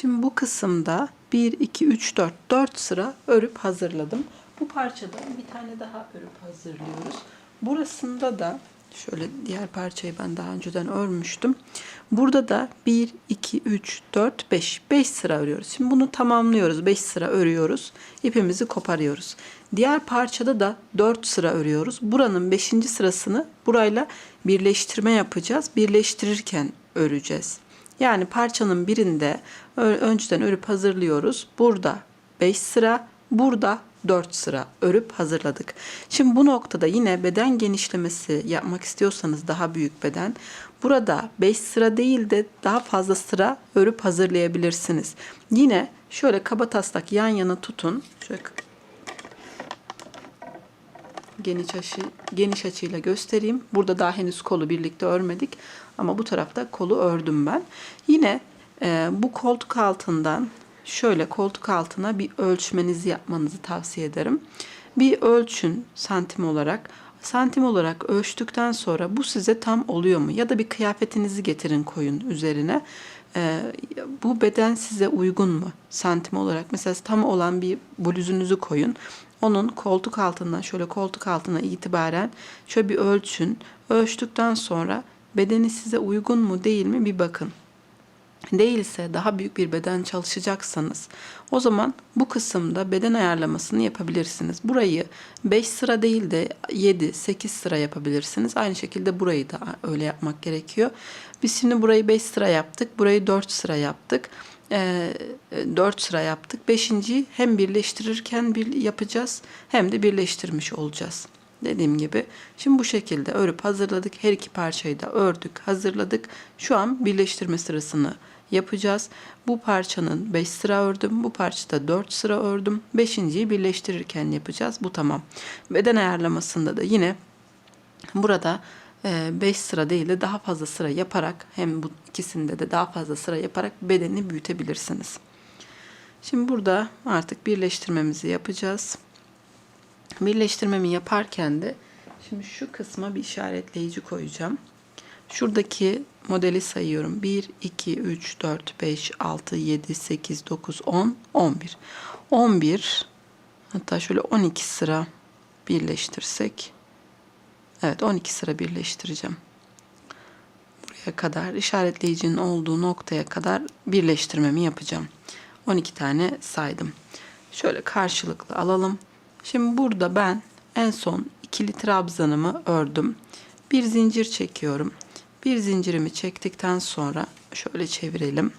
Şimdi bu kısımda 1, 2, 3, 4, 4 sıra örüp hazırladım. Bu parçada bir tane daha örüp hazırlıyoruz. Burasında da şöyle diğer parçayı ben daha önceden örmüştüm. Burada da 1, 2, 3, 4, 5. 5 sıra örüyoruz. Şimdi bunu tamamlıyoruz. 5 sıra örüyoruz. İpimizi koparıyoruz. Diğer parçada da 4 sıra örüyoruz. Buranın 5. sırasını burayla birleştirme yapacağız. Birleştirirken öreceğiz. Yani parçanın birinde önceden örüp hazırlıyoruz. Burada 5 sıra, burada 4 sıra örüp hazırladık. Şimdi bu noktada yine beden genişlemesi yapmak istiyorsanız daha büyük beden burada 5 sıra değil de daha fazla sıra örüp hazırlayabilirsiniz. Yine şöyle kaba taslak yan yana tutun. Şöyle geniş açı geniş açıyla göstereyim. Burada daha henüz kolu birlikte örmedik ama bu tarafta kolu ördüm ben. Yine e, bu koltuk altından şöyle koltuk altına bir ölçmenizi yapmanızı tavsiye ederim. Bir ölçün santim olarak. Santim olarak ölçtükten sonra bu size tam oluyor mu? Ya da bir kıyafetinizi getirin koyun üzerine. Ee, bu beden size uygun mu santim olarak? Mesela tam olan bir bluzunuzu koyun. Onun koltuk altından şöyle koltuk altına itibaren şöyle bir ölçün. Ölçtükten sonra bedeni size uygun mu değil mi bir bakın. Değilse daha büyük bir beden çalışacaksanız o zaman bu kısımda beden ayarlamasını yapabilirsiniz. Burayı 5 sıra değil de 7 8 sıra yapabilirsiniz. Aynı şekilde burayı da öyle yapmak gerekiyor. Biz şimdi burayı 5 sıra yaptık. Burayı 4 sıra yaptık. Ee, 4 sıra yaptık. 5. hem birleştirirken bir yapacağız hem de birleştirmiş olacağız. Dediğim gibi şimdi bu şekilde örüp hazırladık. Her iki parçayı da ördük, hazırladık. Şu an birleştirme sırasını yapacağız. Bu parçanın 5 sıra ördüm. Bu parçada 4 sıra ördüm. 5.yi birleştirirken yapacağız. Bu tamam. Beden ayarlamasında da yine burada 5 sıra değil de daha fazla sıra yaparak hem bu ikisinde de daha fazla sıra yaparak bedeni büyütebilirsiniz. Şimdi burada artık birleştirmemizi yapacağız. Birleştirmemi yaparken de şimdi şu kısma bir işaretleyici koyacağım. Şuradaki modeli sayıyorum. 1, 2, 3, 4, 5, 6, 7, 8, 9, 10, 11. 11 hatta şöyle 12 sıra birleştirsek. Evet 12 sıra birleştireceğim. Buraya kadar işaretleyicinin olduğu noktaya kadar birleştirmemi yapacağım. 12 tane saydım. Şöyle karşılıklı alalım. Şimdi burada ben en son ikili trabzanımı ördüm. Bir zincir çekiyorum. Bir zincirimi çektikten sonra şöyle çevirelim.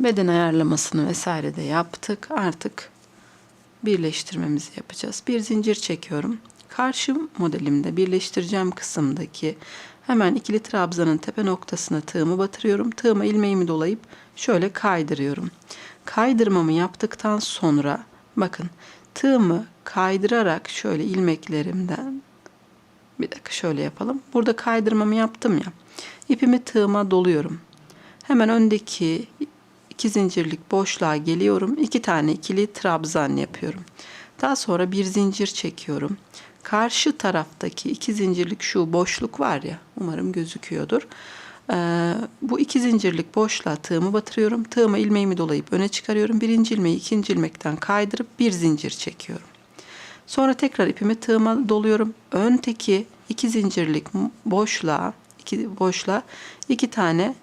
Beden ayarlamasını vesaire de yaptık. Artık birleştirmemizi yapacağız. Bir zincir çekiyorum. Karşı modelimde birleştireceğim kısımdaki hemen ikili trabzanın tepe noktasına tığımı batırıyorum. Tığıma ilmeğimi dolayıp şöyle kaydırıyorum. Kaydırmamı yaptıktan sonra bakın tığımı kaydırarak şöyle ilmeklerimden bir dakika şöyle yapalım. Burada kaydırmamı yaptım ya. İpimi tığıma doluyorum. Hemen öndeki iki zincirlik boşluğa geliyorum. İki tane ikili trabzan yapıyorum. Daha sonra bir zincir çekiyorum. Karşı taraftaki iki zincirlik şu boşluk var ya umarım gözüküyordur. Ee, bu iki zincirlik boşluğa tığımı batırıyorum. Tığıma ilmeğimi dolayıp öne çıkarıyorum. Birinci ilmeği ikinci ilmekten kaydırıp bir zincir çekiyorum. Sonra tekrar ipimi tığıma doluyorum. Ön teki iki zincirlik boşluğa, iki boşluğa iki tane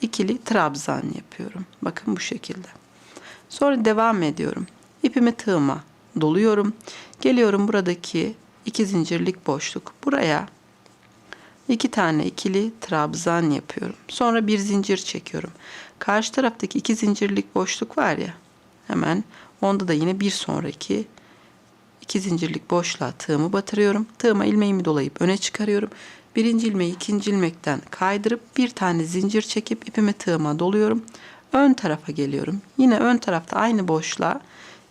ikili trabzan yapıyorum. Bakın bu şekilde. Sonra devam ediyorum. İpimi tığıma doluyorum. Geliyorum buradaki iki zincirlik boşluk. Buraya iki tane ikili trabzan yapıyorum. Sonra bir zincir çekiyorum. Karşı taraftaki iki zincirlik boşluk var ya. Hemen onda da yine bir sonraki iki zincirlik boşluğa tığımı batırıyorum. Tığıma ilmeğimi dolayıp öne çıkarıyorum. Birinci ilmeği ikinci ilmekten kaydırıp bir tane zincir çekip ipimi tığıma doluyorum. Ön tarafa geliyorum. Yine ön tarafta aynı boşluğa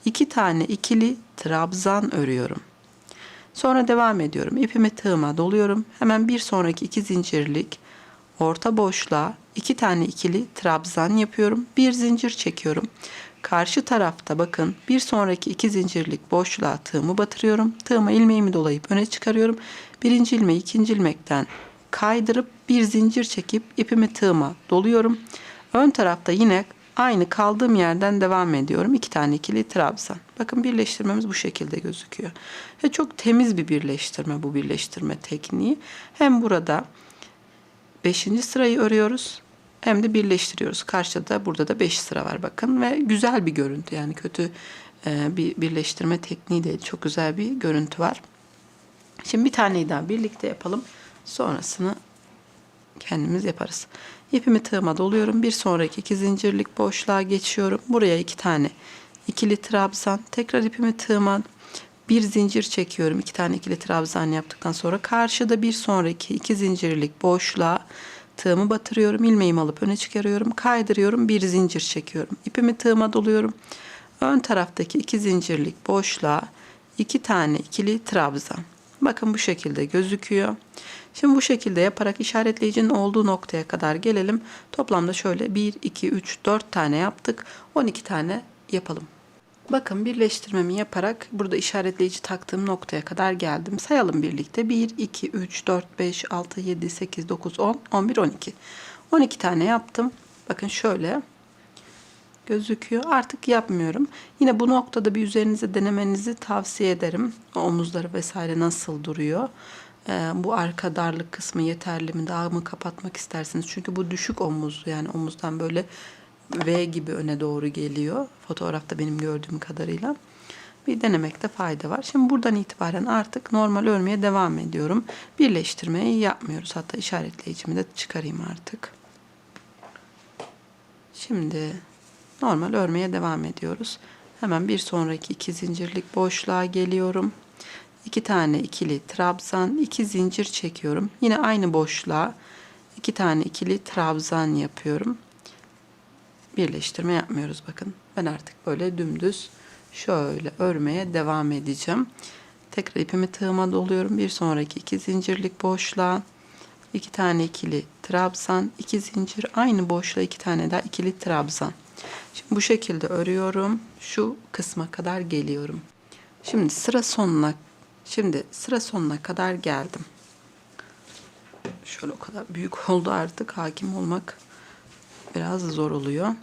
iki tane ikili trabzan örüyorum. Sonra devam ediyorum. İpimi tığıma doluyorum. Hemen bir sonraki iki zincirlik orta boşluğa iki tane ikili trabzan yapıyorum. Bir zincir çekiyorum. Karşı tarafta bakın bir sonraki iki zincirlik boşluğa tığımı batırıyorum. Tığıma ilmeğimi dolayıp öne çıkarıyorum. Birinci ilmeği ikinci ilmekten kaydırıp bir zincir çekip ipimi tığıma doluyorum. Ön tarafta yine aynı kaldığım yerden devam ediyorum. İki tane ikili trabzan. Bakın birleştirmemiz bu şekilde gözüküyor. Ve çok temiz bir birleştirme bu birleştirme tekniği. Hem burada 5. sırayı örüyoruz hem de birleştiriyoruz. Karşıda burada da 5 sıra var bakın ve güzel bir görüntü yani kötü e, bir birleştirme tekniği değil. Çok güzel bir görüntü var. Şimdi bir taneyi daha birlikte yapalım. Sonrasını kendimiz yaparız. İpimi tığıma doluyorum. Bir sonraki iki zincirlik boşluğa geçiyorum. Buraya iki tane ikili trabzan. Tekrar ipimi tığıma bir zincir çekiyorum. İki tane ikili trabzan yaptıktan sonra karşıda bir sonraki iki zincirlik boşluğa tığımı batırıyorum. ilmeğimi alıp öne çıkarıyorum. Kaydırıyorum. Bir zincir çekiyorum. İpimi tığıma doluyorum. Ön taraftaki iki zincirlik boşluğa iki tane ikili trabzan. Bakın bu şekilde gözüküyor. Şimdi bu şekilde yaparak işaretleyicinin olduğu noktaya kadar gelelim. Toplamda şöyle 1, 2, 3, 4 tane yaptık. 12 tane yapalım. Bakın birleştirmemi yaparak burada işaretleyici taktığım noktaya kadar geldim. Sayalım birlikte. 1, 2, 3, 4, 5, 6, 7, 8, 9, 10, 11, 12. 12 tane yaptım. Bakın şöyle gözüküyor. Artık yapmıyorum. Yine bu noktada bir üzerinize denemenizi tavsiye ederim. Omuzları vesaire nasıl duruyor? Bu arka darlık kısmı yeterli mi? Daha mı kapatmak istersiniz? Çünkü bu düşük omuz yani omuzdan böyle V gibi öne doğru geliyor. Fotoğrafta benim gördüğüm kadarıyla. Bir denemekte fayda var. Şimdi buradan itibaren artık normal örmeye devam ediyorum. Birleştirmeyi yapmıyoruz. Hatta işaretleyicimi de çıkarayım artık. Şimdi normal örmeye devam ediyoruz. Hemen bir sonraki iki zincirlik boşluğa geliyorum. İki tane ikili trabzan, iki zincir çekiyorum. Yine aynı boşluğa iki tane ikili trabzan yapıyorum. Birleştirme yapmıyoruz bakın. Ben artık böyle dümdüz şöyle örmeye devam edeceğim. Tekrar ipimi tığıma doluyorum. Bir sonraki iki zincirlik boşluğa iki tane ikili trabzan, iki zincir aynı boşluğa iki tane daha ikili trabzan. Şimdi bu şekilde örüyorum. Şu kısma kadar geliyorum. Şimdi sıra sonuna şimdi sıra sonuna kadar geldim. Şöyle o kadar büyük oldu artık hakim olmak biraz zor oluyor.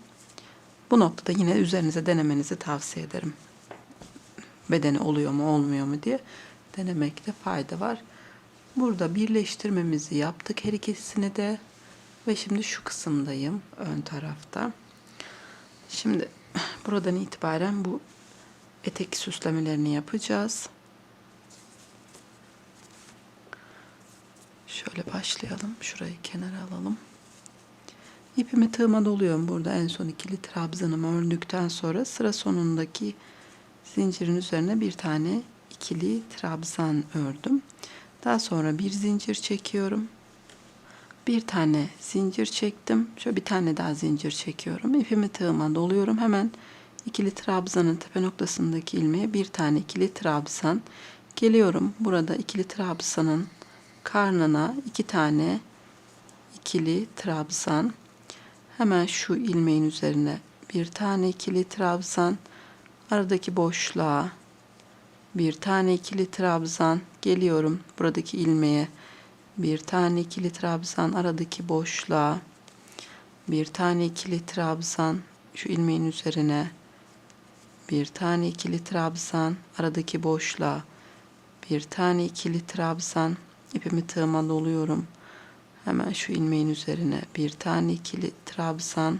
Bu noktada yine üzerinize denemenizi tavsiye ederim. Bedeni oluyor mu olmuyor mu diye denemekte fayda var. Burada birleştirmemizi yaptık her ikisini de ve şimdi şu kısımdayım ön tarafta. Şimdi buradan itibaren bu etek süslemelerini yapacağız. Şöyle başlayalım. Şurayı kenara alalım. İpimi tığıma doluyorum burada en son ikili trabzanımı ördükten sonra sıra sonundaki zincirin üzerine bir tane ikili trabzan ördüm. Daha sonra bir zincir çekiyorum. Bir tane zincir çektim. Şöyle bir tane daha zincir çekiyorum. İpimi tığıma doluyorum. Hemen ikili trabzanın tepe noktasındaki ilmeğe bir tane ikili trabzan geliyorum. Burada ikili trabzanın karnına iki tane ikili trabzan hemen şu ilmeğin üzerine bir tane ikili trabzan aradaki boşluğa bir tane ikili trabzan. Geliyorum buradaki ilmeğe. Bir tane ikili trabzan aradaki boşluğa bir tane ikili trabzan şu ilmeğin üzerine bir tane ikili trabzan aradaki boşluğa bir tane ikili trabzan ipimi tığıma doluyorum. Hemen şu ilmeğin üzerine bir tane ikili trabzan.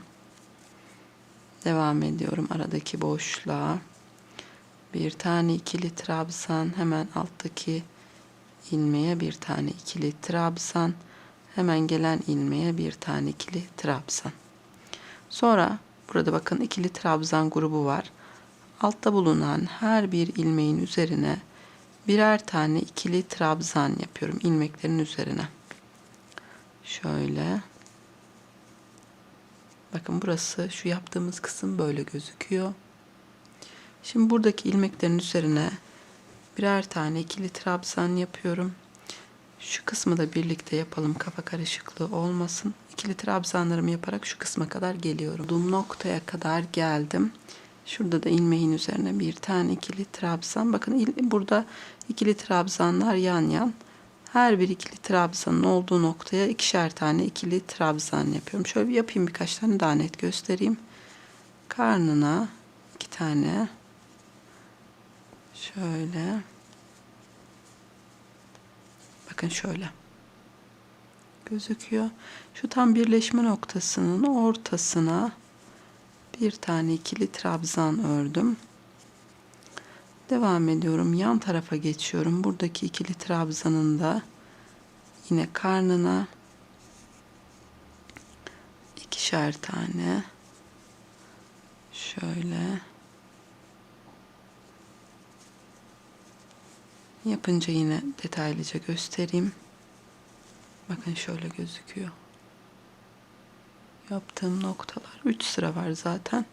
Devam ediyorum aradaki boşluğa. Bir tane ikili trabzan hemen alttaki ilmeğe bir tane ikili trabzan hemen gelen ilmeğe bir tane ikili trabzan. Sonra burada bakın ikili trabzan grubu var. Altta bulunan her bir ilmeğin üzerine birer tane ikili trabzan yapıyorum ilmeklerin üzerine şöyle bakın burası şu yaptığımız kısım böyle gözüküyor Şimdi buradaki ilmeklerin üzerine birer tane ikili trabzan yapıyorum. Şu kısmı da birlikte yapalım kafa karışıklığı olmasın. İkili trabzanlarımı yaparak şu kısma kadar geliyorum.Duğum noktaya kadar geldim. Şurada da ilmeğin üzerine bir tane ikili trabzan. Bakın burada ikili trabzanlar yan yan. Her bir ikili trabzanın olduğu noktaya ikişer tane ikili trabzan yapıyorum. Şöyle bir yapayım birkaç tane daha net göstereyim. Karnına iki tane şöyle bakın şöyle gözüküyor. Şu tam birleşme noktasının ortasına bir tane ikili trabzan ördüm. Devam ediyorum. Yan tarafa geçiyorum. Buradaki ikili trabzanın da yine karnına ikişer tane şöyle yapınca yine detaylıca göstereyim. Bakın şöyle gözüküyor. Yaptığım noktalar 3 sıra var zaten.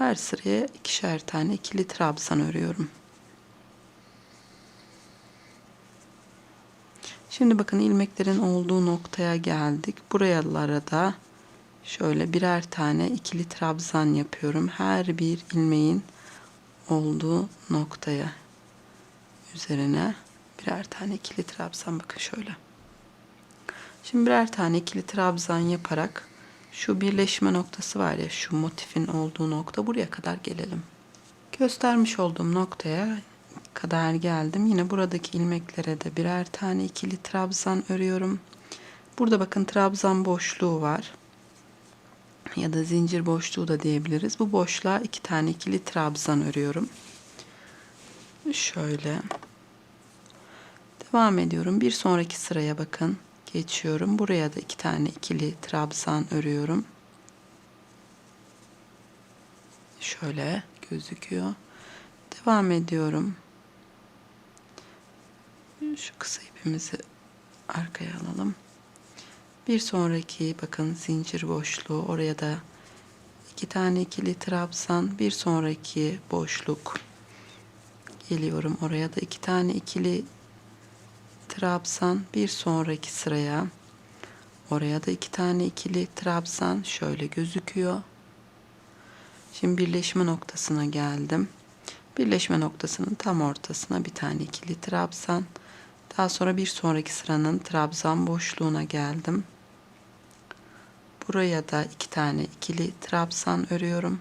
Her sıraya ikişer tane ikili trabzan örüyorum. Şimdi bakın ilmeklerin olduğu noktaya geldik. Buralara da şöyle birer tane ikili trabzan yapıyorum. Her bir ilmeğin olduğu noktaya üzerine birer tane ikili trabzan bakın şöyle. Şimdi birer tane ikili trabzan yaparak şu birleşme noktası var ya şu motifin olduğu nokta buraya kadar gelelim. Göstermiş olduğum noktaya kadar geldim. Yine buradaki ilmeklere de birer tane ikili trabzan örüyorum. Burada bakın trabzan boşluğu var. Ya da zincir boşluğu da diyebiliriz. Bu boşluğa iki tane ikili trabzan örüyorum. Şöyle. Devam ediyorum. Bir sonraki sıraya bakın geçiyorum. Buraya da iki tane ikili trabzan örüyorum. Şöyle gözüküyor. Devam ediyorum. Şu kısa ipimizi arkaya alalım. Bir sonraki bakın zincir boşluğu oraya da iki tane ikili trabzan bir sonraki boşluk geliyorum oraya da iki tane ikili trabzan bir sonraki sıraya oraya da iki tane ikili trabzan şöyle gözüküyor. Şimdi birleşme noktasına geldim. Birleşme noktasının tam ortasına bir tane ikili trabzan. Daha sonra bir sonraki sıranın trabzan boşluğuna geldim. Buraya da iki tane ikili trabzan örüyorum.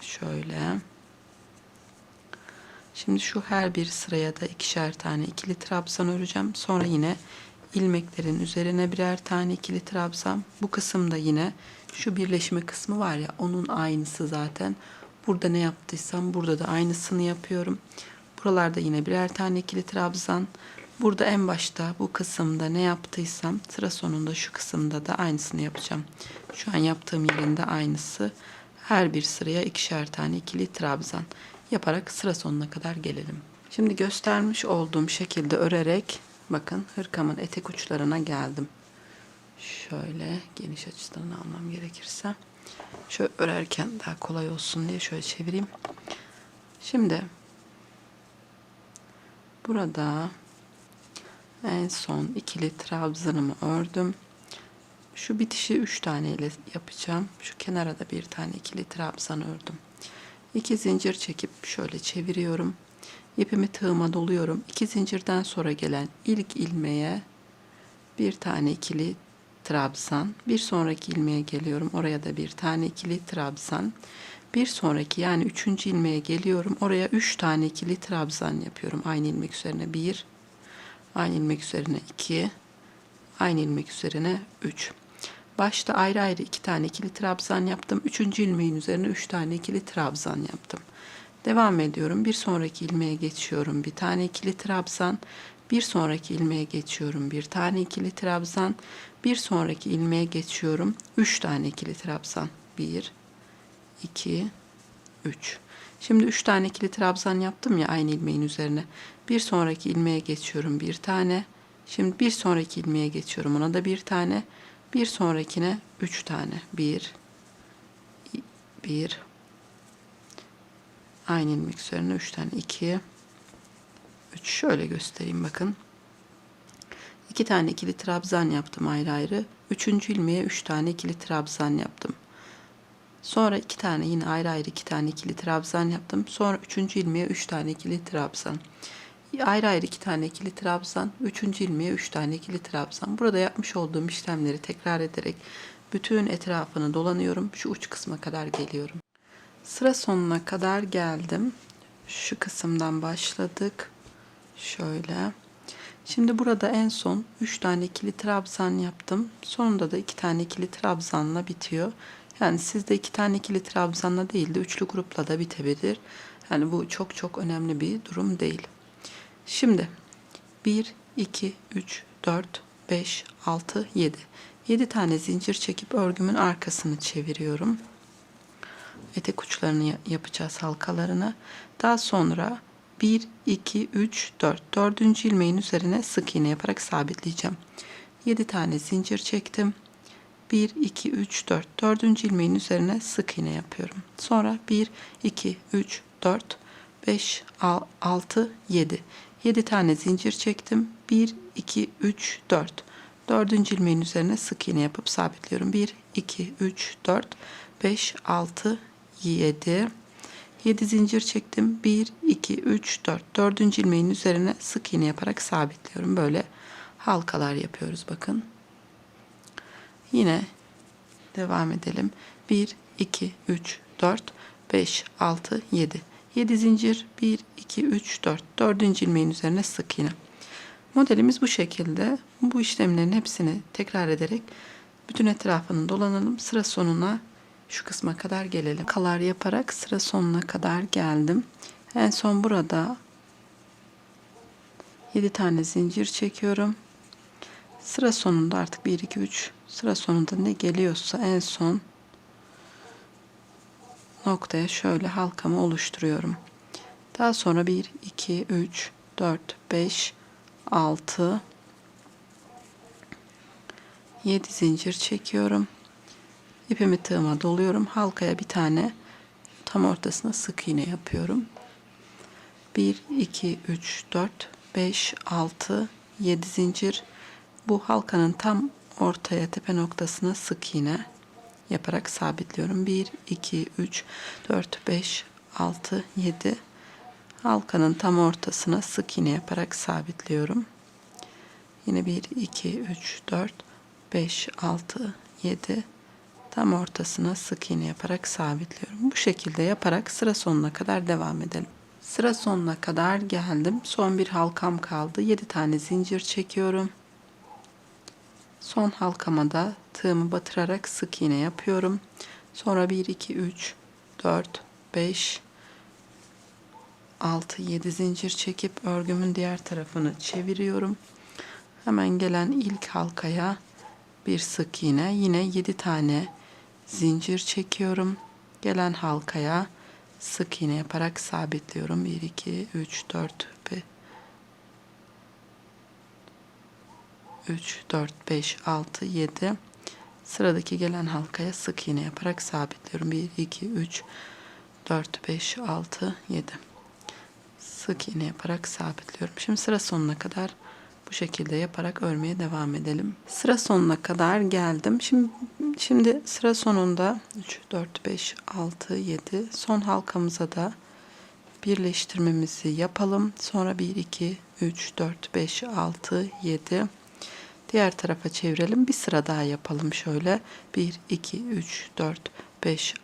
Şöyle. Şimdi şu her bir sıraya da ikişer tane ikili trabzan öreceğim. Sonra yine ilmeklerin üzerine birer tane ikili trabzan. Bu kısımda yine şu birleşme kısmı var ya onun aynısı zaten. Burada ne yaptıysam burada da aynısını yapıyorum. Buralarda yine birer tane ikili trabzan. Burada en başta bu kısımda ne yaptıysam sıra sonunda şu kısımda da aynısını yapacağım. Şu an yaptığım yerinde aynısı. Her bir sıraya ikişer tane ikili trabzan yaparak sıra sonuna kadar gelelim. Şimdi göstermiş olduğum şekilde örerek bakın hırkamın etek uçlarına geldim. Şöyle geniş açıdan almam gerekirse. Şöyle örerken daha kolay olsun diye şöyle çevireyim. Şimdi burada en son ikili trabzanımı ördüm. Şu bitişi 3 tane ile yapacağım. Şu kenara da bir tane ikili trabzan ördüm. 2 zincir çekip şöyle çeviriyorum. İpimi tığıma doluyorum. 2 zincirden sonra gelen ilk ilmeğe bir tane ikili trabzan. Bir sonraki ilmeğe geliyorum. Oraya da bir tane ikili trabzan. Bir sonraki yani üçüncü ilmeğe geliyorum. Oraya üç tane ikili trabzan yapıyorum. Aynı ilmek üzerine bir, aynı ilmek üzerine iki, aynı ilmek üzerine üç. Başta ayrı ayrı iki tane ikili trabzan yaptım. Üçüncü ilmeğin üzerine üç tane ikili trabzan yaptım. Devam ediyorum. Bir sonraki ilmeğe geçiyorum. Bir tane ikili trabzan. Bir sonraki ilmeğe geçiyorum. Bir tane ikili trabzan. Bir sonraki ilmeğe geçiyorum. Üç tane ikili trabzan. Bir, iki, üç. Şimdi üç tane ikili trabzan yaptım ya aynı ilmeğin üzerine. Bir sonraki ilmeğe geçiyorum. Bir tane. Şimdi bir sonraki ilmeğe geçiyorum. Ona da bir tane. Bir sonrakine üç tane. Bir, bir, aynı ilmek üzerine üç tane. iki, üç. Şöyle göstereyim bakın. İki tane ikili trabzan yaptım ayrı ayrı. Üçüncü ilmeğe üç tane ikili trabzan yaptım. Sonra iki tane yine ayrı ayrı iki tane ikili trabzan yaptım. Sonra üçüncü ilmeğe üç tane ikili trabzan. Ayrı ayrı iki tane ikili trabzan, üçüncü ilmeğe üç tane ikili trabzan. Burada yapmış olduğum işlemleri tekrar ederek bütün etrafını dolanıyorum. Şu uç kısma kadar geliyorum. Sıra sonuna kadar geldim. Şu kısımdan başladık. Şöyle. Şimdi burada en son 3 tane ikili trabzan yaptım. Sonunda da 2 tane ikili trabzanla bitiyor. Yani sizde 2 tane ikili trabzanla değil de üçlü grupla da bitebilir. Yani bu çok çok önemli bir durum değil. Şimdi 1, 2, 3, 4, 5, 6, 7. 7 tane zincir çekip örgümün arkasını çeviriyorum. Etek uçlarını ya- yapacağız halkalarını. Daha sonra 1, 2, 3, 4. Dördüncü ilmeğin üzerine sık iğne yaparak sabitleyeceğim. 7 tane zincir çektim. 1, 2, 3, 4. Dördüncü ilmeğin üzerine sık iğne yapıyorum. Sonra 1, 2, 3, 4, 5, 6, 7. 7 tane zincir çektim. 1, 2, 3, 4. Dördüncü ilmeğin üzerine sık iğne yapıp sabitliyorum. 1, 2, 3, 4, 5, 6, 7. 7 zincir çektim. 1, 2, 3, 4. Dördüncü ilmeğin üzerine sık iğne yaparak sabitliyorum. Böyle halkalar yapıyoruz bakın. Yine devam edelim. 1, 2, 3, 4, 5, 6, 7. 7 zincir 1, 2, 3, 4. Dördüncü ilmeğin üzerine sık iğne. Modelimiz bu şekilde. Bu işlemlerin hepsini tekrar ederek bütün etrafını dolanalım. Sıra sonuna şu kısma kadar gelelim. Kalar yaparak sıra sonuna kadar geldim. En son burada 7 tane zincir çekiyorum. Sıra sonunda artık 1 2 3 sıra sonunda ne geliyorsa en son noktaya şöyle halkamı oluşturuyorum. Daha sonra 1 2 3 4 5 6 7 zincir çekiyorum. İpimi tığıma doluyorum. Halkaya bir tane tam ortasına sık iğne yapıyorum. 1 2 3 4 5 6 7 zincir. Bu halkanın tam ortaya tepe noktasına sık iğne yaparak sabitliyorum. 1 2 3 4 5 6 7 halkanın tam ortasına sık iğne yaparak sabitliyorum. Yine 1 2 3 4 5 6 7 tam ortasına sık iğne yaparak sabitliyorum. Bu şekilde yaparak sıra sonuna kadar devam edelim. Sıra sonuna kadar geldim. Son bir halkam kaldı. 7 tane zincir çekiyorum. Son halkama da tığımı batırarak sık iğne yapıyorum. Sonra 1 2 3 4 5 6 7 zincir çekip örgümün diğer tarafını çeviriyorum. Hemen gelen ilk halkaya bir sık iğne yine 7 tane zincir çekiyorum. Gelen halkaya sık iğne yaparak sabitliyorum. 1 2 3 4 5 3 4 5 6 7 sıradaki gelen halkaya sık iğne yaparak sabitliyorum. 1 2 3 4 5 6 7 sık iğne yaparak sabitliyorum. Şimdi sıra sonuna kadar bu şekilde yaparak örmeye devam edelim. Sıra sonuna kadar geldim. Şimdi şimdi sıra sonunda 3 4 5 6 7 son halkamıza da birleştirmemizi yapalım. Sonra 1 2 3 4 5 6 7 Diğer tarafa çevirelim. Bir sıra daha yapalım şöyle. 1 2 3 4 5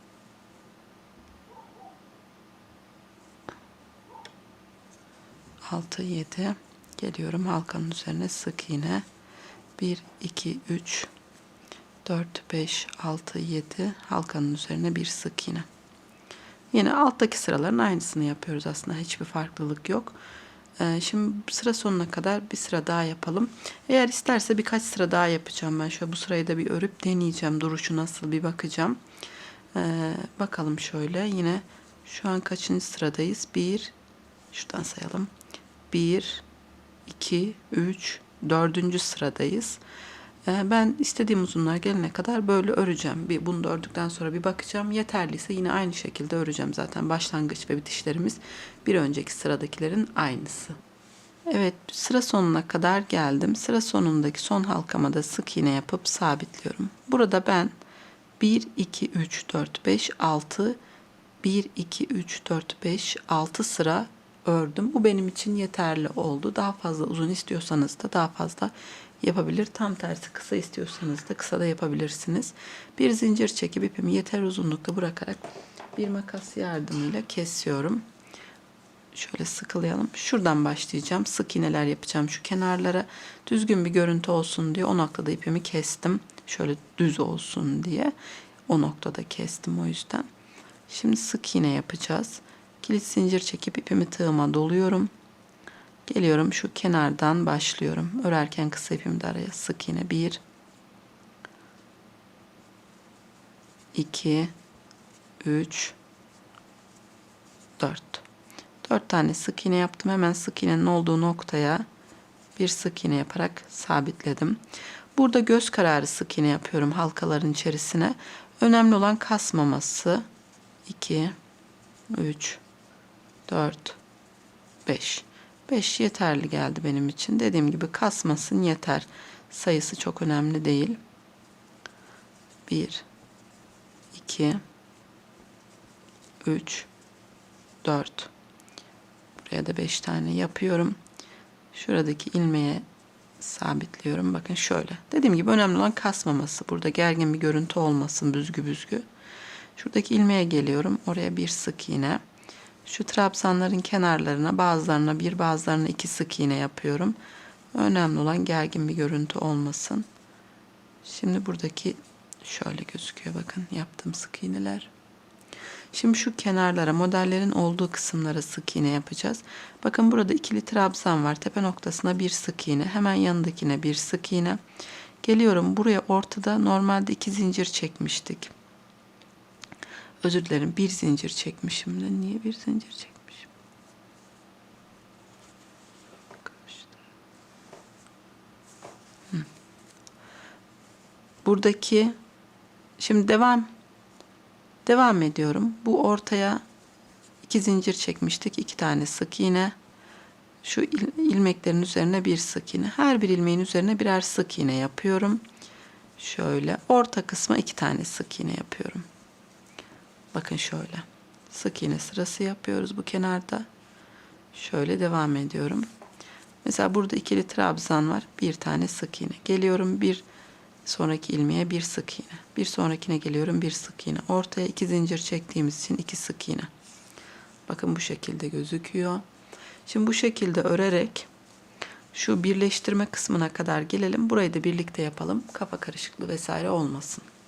6 7 geliyorum halkanın üzerine sık iğne 1 2 3 4 5 6 7 halkanın üzerine bir sık iğne yine alttaki sıraların aynısını yapıyoruz aslında. Hiçbir farklılık yok şimdi sıra sonuna kadar bir sıra daha yapalım. Eğer isterse birkaç sıra daha yapacağım ben. Şöyle bu sırayı da bir örüp deneyeceğim. Duruşu nasıl bir bakacağım. Ee, bakalım şöyle. Yine şu an kaçıncı sıradayız? 1 şuradan sayalım. 1 2, 3, 4. sıradayız. Ee, Ben istediğim uzunluğa gelene kadar böyle öreceğim. Bir bunu da ördükten sonra bir bakacağım. Yeterliyse yine aynı şekilde öreceğim zaten. Başlangıç ve bitişlerimiz bir önceki sıradakilerin aynısı. Evet sıra sonuna kadar geldim. Sıra sonundaki son halkama da sık iğne yapıp sabitliyorum. Burada ben 1, 2, 3, 4, 5, 6, 1, 2, 3, 4, 5, 6 sıra ördüm. Bu benim için yeterli oldu. Daha fazla uzun istiyorsanız da daha fazla yapabilir. Tam tersi kısa istiyorsanız da kısa da yapabilirsiniz. Bir zincir çekip ipimi yeter uzunlukta bırakarak bir makas yardımıyla kesiyorum. Şöyle sıkılayalım. Şuradan başlayacağım. Sık iğneler yapacağım şu kenarlara. Düzgün bir görüntü olsun diye o noktada ipimi kestim. Şöyle düz olsun diye. O noktada kestim o yüzden. Şimdi sık iğne yapacağız. Kilit zincir çekip ipimi tığıma doluyorum. Geliyorum şu kenardan başlıyorum. Örerken kısa ipimi de araya sık iğne 1 2 3 4 4 tane sık iğne yaptım. Hemen sık iğnenin olduğu noktaya bir sık iğne yaparak sabitledim. Burada göz kararı sık iğne yapıyorum halkaların içerisine. Önemli olan kasmaması. 2 3 4 5 5 yeterli geldi benim için. Dediğim gibi kasmasın yeter. Sayısı çok önemli değil. 1 2 3 4 Buraya da 5 tane yapıyorum. Şuradaki ilmeğe sabitliyorum. Bakın şöyle. Dediğim gibi önemli olan kasmaması. Burada gergin bir görüntü olmasın büzgü büzgü. Şuradaki ilmeğe geliyorum. Oraya bir sık iğne. Şu trabzanların kenarlarına bazılarına bir bazılarına iki sık iğne yapıyorum. Önemli olan gergin bir görüntü olmasın. Şimdi buradaki şöyle gözüküyor bakın yaptığım sık iğneler. Şimdi şu kenarlara modellerin olduğu kısımlara sık iğne yapacağız. Bakın burada ikili trabzan var. Tepe noktasına bir sık iğne. Hemen yanındakine bir sık iğne. Geliyorum buraya ortada normalde iki zincir çekmiştik. Özür dilerim bir zincir çekmişim de niye bir zincir çekmişim? Buradaki şimdi devam devam ediyorum. Bu ortaya iki zincir çekmiştik. iki tane sık iğne. Şu il- ilmeklerin üzerine bir sık iğne. Her bir ilmeğin üzerine birer sık iğne yapıyorum. Şöyle orta kısma iki tane sık iğne yapıyorum. Bakın şöyle. Sık iğne sırası yapıyoruz bu kenarda. Şöyle devam ediyorum. Mesela burada ikili trabzan var. Bir tane sık iğne. Geliyorum bir sonraki ilmeğe bir sık iğne. Bir sonrakine geliyorum bir sık iğne. Ortaya iki zincir çektiğimiz için iki sık iğne. Bakın bu şekilde gözüküyor. Şimdi bu şekilde örerek şu birleştirme kısmına kadar gelelim. Burayı da birlikte yapalım. Kafa karışıklığı vesaire olmasın.